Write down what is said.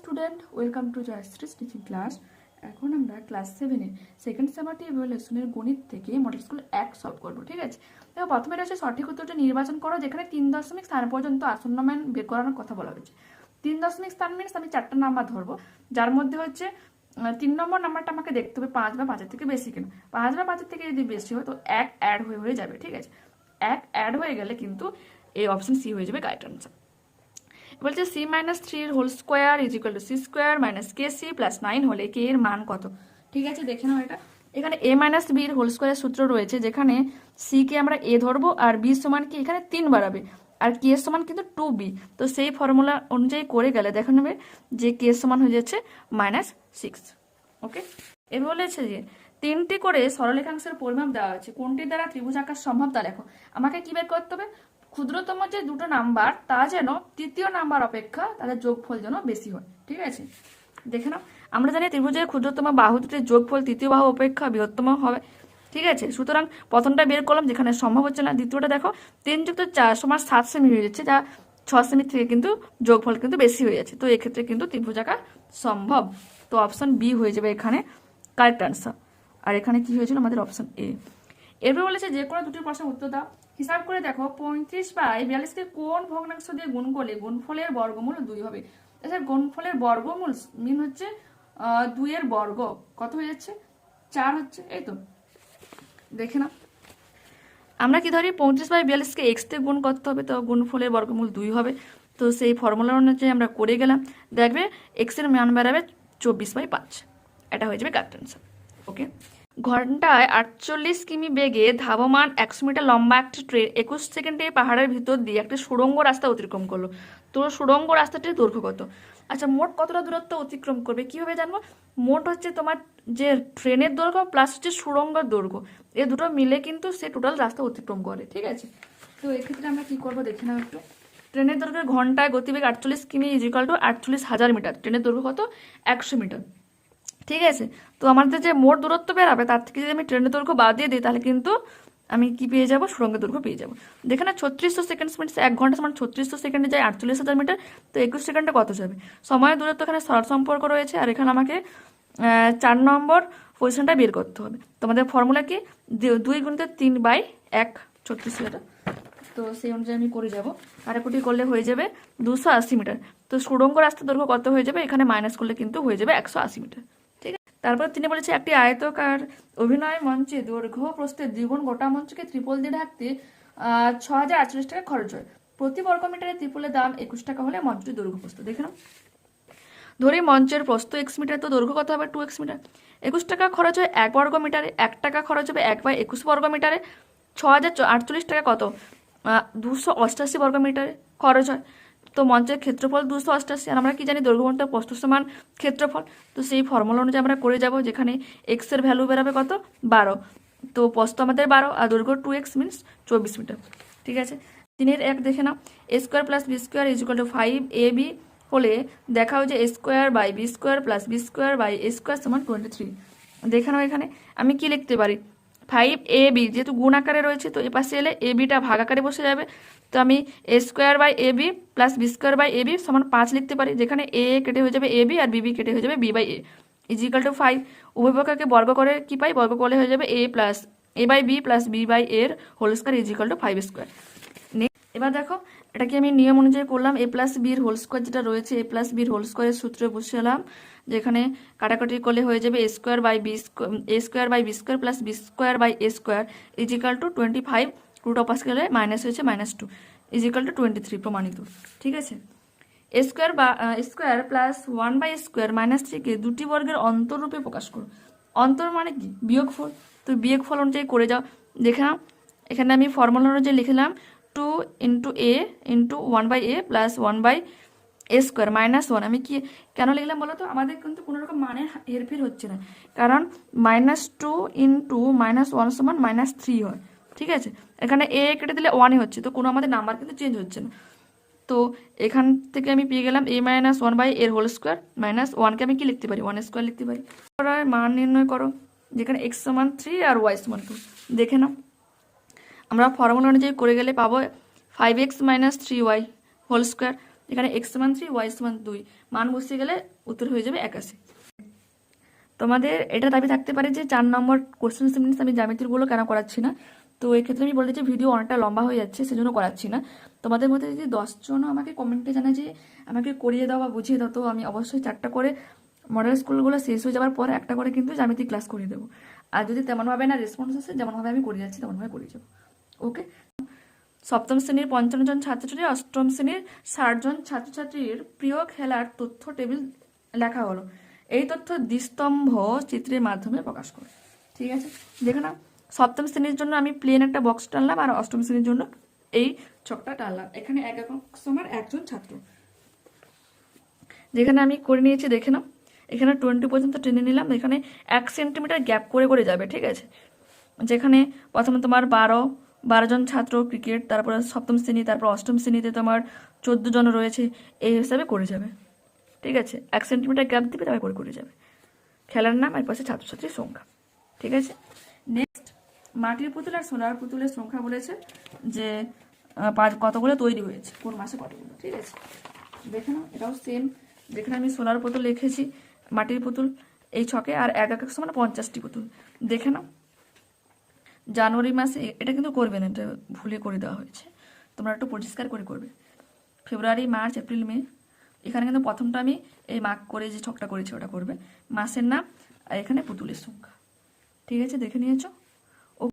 Student welcome to Jayashree's teaching class এখন আমরা class সেভেনের সেকেন্ড সেমারটি ইভ্যালুয়েশনের গণিত থেকে মডেল স্কুল এক সলভ করব, ঠিক আছে? দেখো, প্রথমে হচ্ছে সঠিক উত্তরটা নির্বাচন করো, যেখানে তিন দশমিক স্থান পর্যন্ত আসন্ন মান বের করানোর কথা বলা হয়েছে। তিন দশমিক স্থান মিনস আমি চারটা নাম্বার ধরবো, যার মধ্যে হচ্ছে তিন নম্বর নাম্বারটা আমাকে দেখতে হবে পাঁচ বা পাঁচের থেকে বেশি কেন? পাঁচ বা পাঁচের থেকে যদি বেশি হয়, তো এক অ্যাড হয়ে হয়ে যাবে, ঠিক আছে? এক অ্যাড হয়ে গেলে কিন্তু এই অপশন সি হয়ে যাবে গাইড আনসার বলছে সি মাইনাস থ্রির whole square is equal to C square minus K C plus nine হলে কে এর মান কত? ঠিক আছে, দেখে নাও এটা। এখানে এ মাইনাস বির হোল স্কোয়ারের সূত্র রয়েছে, যেখানে সি কে আমরা এ ধরবো আর বি সমান কি এখানে তিন বাড়াবে। আর কে সমান কিন্তু টু বি তো সেই ফর্মুলা অনুযায়ী করে গেলে দেখা নেবে যে কে সমান হয়ে যাচ্ছে মাইনাস সিক্স ওকে এ বলেছে যে, তিনটি করে সরলেখাংশের পরিমাপ দেওয়া আছে কোনটির দ্বারা ত্রিভুজ আকার সম্ভব তা লেখো। আমাকে কি বের করতে হবে? ক্ষুদ্রতম যে দুটো নাম্বার, তা যেন তৃতীয় নাম্বার অপেক্ষা তাদের যোগফল যেন বেশি হয়। ঠিক আছে? দেখে নাও। আমরা জানি ত্রিভুজের ক্ষুদ্রতম বাহু দুটির যোগফল তৃতীয় বাহু অপেক্ষা বৃহত্তম হবে। ঠিক আছে? সুতরাং প্রথমটা বের করলাম যেখানে সম্ভব হচ্ছে না। দ্বিতীয়টা দেখো, তিন যুক্ত চার সমান সাত সেমি হয়ে যাচ্ছে, যা ছ সেমি থেকে কিন্তু যোগফল কিন্তু বেশি হয়ে যাচ্ছে। তো এক্ষেত্রে কিন্তু ত্রিভুজ আঁকা সম্ভব। তো অপশন বি হয়ে যাবে এখানে কারেক্ট আনসার আর এখানে কি হয়েছিল? আমাদের অপশন এ এরপর বলেছে যে কোনো দুটি প্রশ্নের উত্তর দাও। হিসাব করে দেখো, পঁয়ত্রিশ বাই বিয়াল্লিশকে কোন ভগ্নাংশ দিয়ে গুণ করলে গুণফলের বর্গমূল দুই হবে? আচ্ছা গুণফলের বর্গমূল মিন হচ্ছে দুইয়ের বর্গ। কত হয়ে যাচ্ছে? চার হচ্ছে, এই তো। দেখে না আমরা কি ধরি, পঁয়ত্রিশ বাই বিয়াল্লিশকে এক্স দিয়ে গুণ করতে হবে, তো গুণফলের বর্গমূল দুই হবে। তো সেই ফর্মুলা অনুযায়ী আমরা করে গেলাম। দেখবে এক্সের মান বেড়াবে চব্বিশ বাই পাঁচ। এটা হয়ে যাবে কারেক্ট ওকে ঘন্টায় আটচল্লিশ কিমি বেগে ধাবমান একশো মিটার লম্বা একটি ট্রেন একুশ সেকেন্ডে পাহাড়ের ভিতর দিয়ে একটি সুড়ঙ্গ রাস্তা অতিক্রম করল। তো সুড়ঙ্গ রাস্তাটির দৈর্ঘ্য কত আচ্ছা মোট কতটা দূরত্ব অতিক্রম করবে কীভাবে জানব? মোট হচ্ছে তোমার যে ট্রেনের দৈর্ঘ্য প্লাস হচ্ছে সুড়ঙ্গের দৈর্ঘ্য। এ দুটো মিলে কিন্তু সে টোটাল রাস্তা অতিক্রম করে, ঠিক আছে? তো এক্ষেত্রে আমরা কি করব দেখে নাও একটু। ট্রেনের দৈর্ঘ্য ঘন্টায় গতিবেগ আটচল্লিশ কিমি ইজিকাল টু আটচল্লিশ হাজার মিটার। ট্রেনের দৈর্ঘ্য কত? একশো মিটার। ঠিক আছে? তো আমাদের যে মোট দূরত্ব বেরাবে, তার থেকে যদি আমি ট্রেনের দৈর্ঘ্য বাদ দিয়ে দিই, তাহলে কিন্তু আমি কি পেয়ে যাব? সুরঙ্গের দৈর্ঘ্য পেয়ে যাব। দেখে না ছত্রিশশো সেকেন্ড মিনিট এক ঘণ্টা সমান ছত্রিশশো সেকেন্ডে যায় আটচল্লিশ হাজার মিটার তো একুশ সেকেন্ডে কত যাবে? সময়ের দূরত্ব এখানে সরল সম্পর্ক রয়েছে, আর এখানে আমাকে চার নম্বর পজিশনটা বের করতে হবে। তোমাদের ফর্মুলা কি? দুই গুণিত তিন বাই এক ছত্রিশ হাজার তো সেই অনুযায়ী আমি করে যাব। কাটাকুটি করলে হয়ে যাবে দুশো আশি মিটার তো সুড়ঙ্গ রাস্তার দৈর্ঘ্য কত হয়ে যাবে? এখানে মাইনাস করলে কিন্তু হয়ে যাবে একশো আশি মিটার তারপর তিনি বলেছে, একটি আয়তকার অভিনয় মঞ্চে দৈর্ঘ্য প্রস্থের দ্বিগুণ গোটা মঞ্চকে ত্রিপল দিয়ে ঢাকতে ছ হাজার আটচল্লিশ টাকা খরচ হয়। প্রতি বর্গ মিটারে ত্রিপলের দাম একুশ টাকা হলে মঞ্চটির দৈর্ঘ্য প্রস্থ। দেখে ধরি মঞ্চের প্রস্থ এক্স মিটার, তো দৈর্ঘ্য কত হবে? Two X metre. একুশ টাকা খরচ হয় এক বর্গ মিটারে এক টাকা খরচ হবে এক বাই একুশ বর্গ মিটারে ছ হাজার আটচল্লিশ টাকা কত? দুশো অষ্টাশি বর্গ মিটারে খরচ হয়। তো মঞ্চের ক্ষেত্রফল দুশো অষ্টাশি, আর আমরা কি জানি দৈর্ঘ্য ঘণ্টা প্রস্থ সমান ক্ষেত্রফল? তো সেই ফর্মুলা অনুযায়ী আমরা করে যাব যেখানে এক্সের ভ্যালু বেরোবে কত? বারো। তো প্রস্থ আমাদের বারো, আর দৈর্ঘ্য টু এক্স মিনস চব্বিশ মিটার ঠিক আছে? তিনের এক দেখে নাও। A square plus B square is equal to five A B হলে দেখাও যে A square by B square plus B square by A square সমান টোয়েন্টি থ্রি দেখে নাও এখানে। আমি কি লিখতে পারি? ফাইভ এ বি, যেহেতু গুণ আকারে রয়েছে, তো এ পাশে এলে এ বিটা ভাগ আকারে বসে যাবে। তো আমি A square by A B plus B square by A B সমান পাঁচ লিখতে পারি, যেখানে এ কেটে হয়ে যাবে এ বি আর বি বি কেটে হয়ে যাবে B by A. Is equal to five. উভয় পক্ষকে বর্গ করে কি পাই? বর্গ করলে হয়ে যাবে A plus A by B plus B by এর whole square equal to five square. এবার দেখো, এটাকে আমি নিয়ম অনুযায়ী করলাম এ প্লাস বির হোল স্কোয়ার যেটা রয়েছে এ প্লাস বির হোল স্কোয়ারের সূত্রে বসিয়েলাম যেখানে কাটাকাটি করলে হয়ে যাবে A square by B A square by B square plus B square by A square equal to twenty five root opus গেলে মাইনাস হয়েছে minus two equal to twenty three প্রমাণিত, ঠিক আছে? এ স্কোয়ার বা square plus one by square minus থ্রিকে দুটি বর্গের অন্তরূপে প্রকাশ করো। অন্তর মানে কি? বিয়োগফল। তো বিয়োগফল অনুযায়ী করে যাও। দেখে এখানে আমি ফর্মুলা অনুযায়ী লিখলাম two into A into one by A plus one by A square minus one আমি কি কেন লিখলাম বলো তো আমাদের কিন্তু কোনো রকম মানের হেরফের হচ্ছে না। কারণ minus two into minus one সমান মাইনাস থ্রি হয়। ঠিক আছে? এখানে এ কেটে দিলে ওয়ানই হচ্ছে। তো কোনো আমাদের নাম্বার কিন্তু চেঞ্জ হচ্ছে না। তো এখান থেকে আমি পেয়ে গেলাম এ মাইনাস ওয়ান বাই এর হোল স্কোয়ার মাইনাস ওয়ানকে আমি কি লিখতে পারি? ওয়ান স্কোয়ার লিখতে পারি। মান নির্ণয় করো। যেখানে এক্স সমান থ্রি আর ওয়াই সমান টু দেখে নাও। আমরা ফর্মুলা অনুযায়ী করে গেলে পাবো five X minus three Y whole square এখানে এক্স সমান থ্রি ওয়াই সমান দুই। মান বসিয়ে গেলে উত্তর হয়ে যাবে একাশি। তোমাদের এটা দাবি থাকতে পারে যে চার নম্বর কোশ্চেন সিমিনিস আমি জ্যামিতিরগুলো কেন করাচ্ছি না? তো এক্ষেত্রে আমি বলতে যে ভিডিও অনেকটা লম্বা হয়ে যাচ্ছে, সেজন্য করাচ্ছি না। তোমাদের মধ্যে যদি দশজনও আমাকে কমেন্টে জানায় যে আমাকে করিয়ে দাও বা বুঝিয়ে দাও, তো আমি অবশ্যই চারটা করে মডেল স্কুলগুলো শেষ হয়ে যাওয়ার পরে একটা করে কিন্তু জ্যামিতি ক্লাস করিয়ে দেবো। আর যদি তেমনভাবে না রেসপন্স আসে, যেমনভাবে আমি করিয়ে যাচ্ছি, তেমনভাবে করিয়ে যাব। ওকে সপ্তম শ্রেণির পঞ্চান্ন জন ছাত্রছাত্রী, অষ্টম শ্রেণির ষাট জন ছাত্রছাত্রীর প্রিয় খেলার তথ্য টেবিল লেখা হলো। এই তথ্য দ্বিস্তম্ভ চিত্রের মাধ্যমে প্রকাশ করে। ঠিক আছে? যেখানে সপ্তম শ্রেণির জন্য আমি প্লেন একটা বক্স টানলাম আর অষ্টম শ্রেণির জন্য এই ছকটা টানলাম। এখানে এক এক সমান একজন ছাত্র। যেখানে আমি করে নিয়েছি, দেখে নাও। এখানে টোয়েন্টি পর্যন্ত টেনে নিলাম। এখানে এক সেন্টিমিটার গ্যাপ করে করে যাবে। ঠিক আছে? যেখানে প্রথমে তোমার বারো বারো জন ছাত্র ক্রিকেট, তারপরে সপ্তম শ্রেণি, তারপর অষ্টম শ্রেণীতে তোমার চোদ্দ জন রয়েছে, এই হিসাবে করে যাবে। ঠিক আছে? এক সেন্টিমিটার গ্যাপ দিবে, তারপরে করে করে যাবে। খেলার নাম আর পাশে ছাত্রছাত্রীর সংখ্যা। ঠিক আছে? নেক্সট মাটির পুতুল আর সোনার পুতুলের সংখ্যা বলেছে যে পাঁচ, কতগুলো তৈরি হয়েছে, কোন মাসে কতগুলো। ঠিক আছে? দেখে নাও, এটাও সেম যেখানে আমি সোনার পুতুল লিখেছি, মাটির পুতুল, এই ছকে, আর এক এক সমান পঞ্চাশটি পুতুল। দেখে নাও। জানুয়ারি মাসে এটা কিন্তু করবে না, এটা ভুলে করে দেওয়া হয়েছে। তোমরা একটু পরিষ্কার করে করবে। ফেব্রুয়ারি, মার্চ, এপ্রিল, মে, এখানে কিন্তু প্রথমটা আমি এই মার্ক করে যে ছকটা করেছি ওটা করবে। মাসের নাম, আর এখানে পুতুলের সংখ্যা। ঠিক আছে, দেখে নিয়েছো? ও